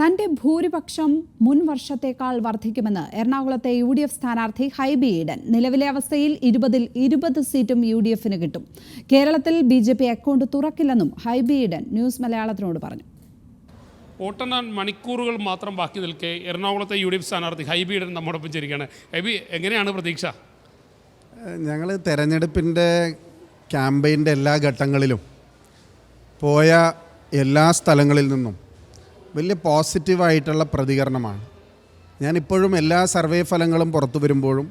തന്റെ ഭൂരിപക്ഷം മുൻ വർഷത്തേക്കാൾ വർദ്ധിക്കുമെന്ന് എറണാകുളത്തെ യു ഡി എഫ് സ്ഥാനാർത്ഥി ഹൈബി ഈഡൻ. നിലവിലെ അവസ്ഥയിൽ ഇരുപതിൽ ഇരുപത് സീറ്റും യു ഡി എഫിന് കിട്ടും. കേരളത്തിൽ ബി ജെ പി അക്കൗണ്ട് തുറക്കില്ലെന്നും ഹൈബി ഈഡൻ ന്യൂസ് മലയാളത്തിനോട് പറഞ്ഞു. വോട്ടെണ്ണാൻ മണിക്കൂറുകൾ മാത്രം ബാക്കി നിൽക്കെ എറണാകുളത്തെ യു ഡി എഫ് സ്ഥാനാർത്ഥി ഹൈബി ഈഡൻ നമ്മോടൊപ്പം ചേരുകയാണ്. ഹൈബി എങ്ങനെയാണ് പ്രതീക്ഷ? ഞങ്ങൾ തെരഞ്ഞെടുപ്പിന്റെ ക്യാമ്പയിന്റെ എല്ലാ ഘട്ടങ്ങളിലും പോയ എല്ലാ സ്ഥലങ്ങളിൽ നിന്നും വലിയ പോസിറ്റീവായിട്ടുള്ള പ്രതികരണമാണ്. ഞാനിപ്പോഴും എല്ലാ സർവേ ഫലങ്ങളും പുറത്തു വരുമ്പോഴും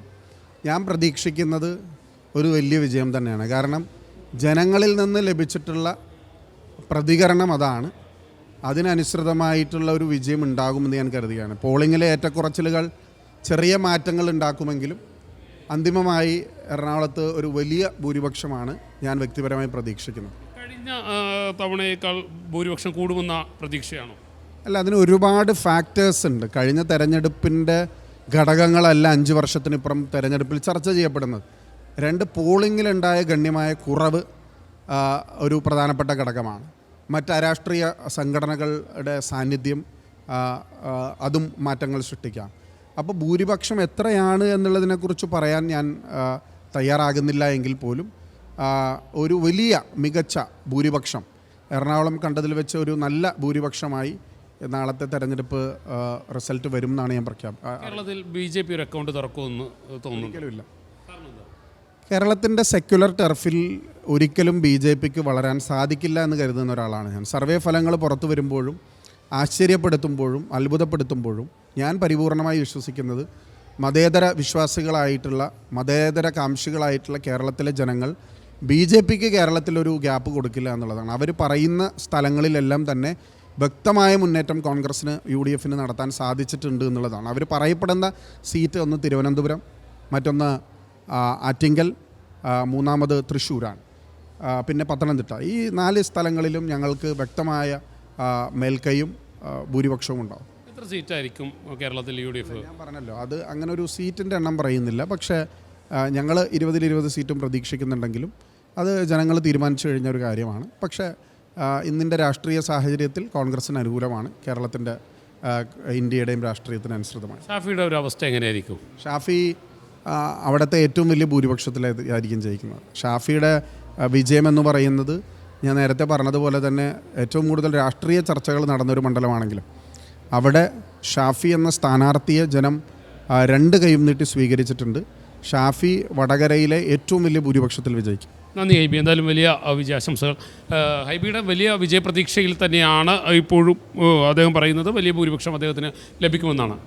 ഞാൻ പ്രതീക്ഷിക്കുന്നത് ഒരു വലിയ വിജയം തന്നെയാണ്. കാരണം ജനങ്ങളിൽ നിന്ന് ലഭിച്ചിട്ടുള്ള പ്രതികരണം അതാണ്. അതിനനുസൃതമായിട്ടുള്ള ഒരു വിജയം ഉണ്ടാകുമെന്ന് ഞാൻ കരുതുകയാണ്. പോളിങ്ങിലെ ഏറ്റക്കുറച്ചിലുകൾ ചെറിയ മാറ്റങ്ങൾ ഉണ്ടാക്കുമെങ്കിലും അന്തിമമായി എറണാകുളത്ത് ഒരു വലിയ ഭൂരിപക്ഷമാണ് ഞാൻ വ്യക്തിപരമായി പ്രതീക്ഷിക്കുന്നത്. കഴിഞ്ഞ തവണയേക്കാൾ ഭൂരിപക്ഷം കൂടുമെന്ന പ്രതീക്ഷയാണോ? അല്ല അതിന് ഒരുപാട് ഫാക്ടേഴ്സ് ഉണ്ട്. കഴിഞ്ഞ തെരഞ്ഞെടുപ്പിന്റെ ഘടകങ്ങളല്ല അഞ്ച് വർഷത്തിനിപ്പുറം തെരഞ്ഞെടുപ്പിൽ ചർച്ച ചെയ്യപ്പെടുന്നത്. രണ്ട് പോളിങ്ങിലുണ്ടായ ഗണ്യമായ കുറവ് ഒരു പ്രധാനപ്പെട്ട ഘടകമാണ്. മറ്റ് അരാഷ്ട്രീയ സംഘടനകളുടെ സാന്നിധ്യം അതും മാറ്റങ്ങൾ സൃഷ്ടിക്കാം. അപ്പോൾ ഭൂരിപക്ഷം എത്രയാണ് എന്നുള്ളതിനെക്കുറിച്ച് പറയാൻ ഞാൻ തയ്യാറാകുന്നില്ല എങ്കിൽ പോലും ഒരു വലിയ മികച്ച ഭൂരിപക്ഷം എറണാകുളം കണ്ടതിൽ വെച്ച് ഒരു നല്ല ഭൂരിപക്ഷമായി നാളത്തെ തെരഞ്ഞെടുപ്പ് റിസൾട്ട് വരും എന്നാണ് ഞാൻ പ്രഖ്യാപ കേരളത്തിൽ ബി ജെ പി ഒരു അക്കൗണ്ട് തുറക്കുമെന്ന് തോന്നുന്നില്ല കേരളത്തിന്റെ സെക്യുലർ ടെർഫിൽ ഒരിക്കലും ബി ജെ പിക്ക് വളരാൻ സാധിക്കില്ല എന്ന് കരുതുന്ന ഒരാളാണ് ഞാൻ. സർവേ ഫലങ്ങൾ പുറത്തു വരുമ്പോഴും ആശ്ചര്യപ്പെടുത്തുമ്പോഴും അത്ഭുതപ്പെടുത്തുമ്പോഴും ഞാൻ പരിപൂർണമായി വിശ്വസിക്കുന്നത് മതേതര വിശ്വാസികളായിട്ടുള്ള മതേതര കാംക്ഷികളായിട്ടുള്ള കേരളത്തിലെ ജനങ്ങൾ ബി ജെ പിക്ക് കേരളത്തിലൊരു ഗ്യാപ്പ് കൊടുക്കില്ല എന്നുള്ളതാണ്. അവർ പറയുന്ന സ്ഥലങ്ങളിലെല്ലാം തന്നെ വ്യക്തമായ മുന്നേറ്റം കോൺഗ്രസ്സിന് യു ഡി എഫിന് നടത്താൻ സാധിച്ചിട്ടുണ്ട് എന്നുള്ളതാണ്. അവർ പറയപ്പെടുന്ന സീറ്റ് ഒന്ന് തിരുവനന്തപുരം മറ്റൊന്ന് ആറ്റിങ്കൽ മൂന്നാമത് തൃശ്ശൂരാണ്. പിന്നെ പത്തനംതിട്ട. ഈ നാല് സ്ഥലങ്ങളിലും ഞങ്ങൾക്ക് വ്യക്തമായ മേൽക്കൈയും ഭൂരിപക്ഷവും ഉണ്ടാവും. എത്ര സീറ്റായിരിക്കും കേരളത്തിൽ യു ഡി എഫ് ഞാൻ പറഞ്ഞല്ലോ അത് അങ്ങനെ ഒരു സീറ്റിന്റെ എണ്ണം പറയുന്നില്ല. പക്ഷേ ഞങ്ങൾ ഇരുപതിൽ ഇരുപത് സീറ്റും പ്രതീക്ഷിക്കുന്നുണ്ടെങ്കിലും അത് ജനങ്ങൾ തീരുമാനിച്ചു കഴിഞ്ഞ ഒരു കാര്യമാണ്. പക്ഷേ ഇന്നിന്റെ രാഷ്ട്രീയ സാഹചര്യത്തിൽ കോൺഗ്രസിന് അനുകൂലമാണ്. കേരളത്തിന്റെ ഇന്ത്യയുടെയും രാഷ്ട്രീയത്തിന് അനുസൃതമാണ്. ഷാഫിയുടെ ഒരു അവസ്ഥ എങ്ങനെയായിരിക്കും? ഷാഫി അവിടുത്തെ ഏറ്റവും വലിയ ഭൂരിപക്ഷത്തിലായിരിക്കും ജയിക്കുന്നത്. ഷാഫിയുടെ വിജയമെന്ന് പറയുന്നത് ഞാൻ നേരത്തെ പറഞ്ഞതുപോലെ തന്നെ ഏറ്റവും കൂടുതൽ രാഷ്ട്രീയ ചർച്ചകൾ നടന്നൊരു മണ്ഡലമാണെങ്കിലും അവിടെ ഷാഫി എന്ന സ്ഥാനാർത്ഥിയെ ജനം രണ്ട് കൈയും നീട്ടി സ്വീകരിച്ചിട്ടുണ്ട്. ഷാഫി വടകരയിലെ ഏറ്റവും വലിയ ഭൂരിപക്ഷത്തിൽ വിജയിക്കും. നന്ദി ഹൈബി. എന്തായാലും വലിയ വിജയാശംസകൾ. ഹൈബിയുടെ വലിയ വിജയപ്രതീക്ഷയിൽ തന്നെയാണ് ഇപ്പോഴും അദ്ദേഹം പറയുന്നത് വലിയ ഭൂരിപക്ഷം അദ്ദേഹത്തിന് ലഭിക്കുമെന്നാണ്.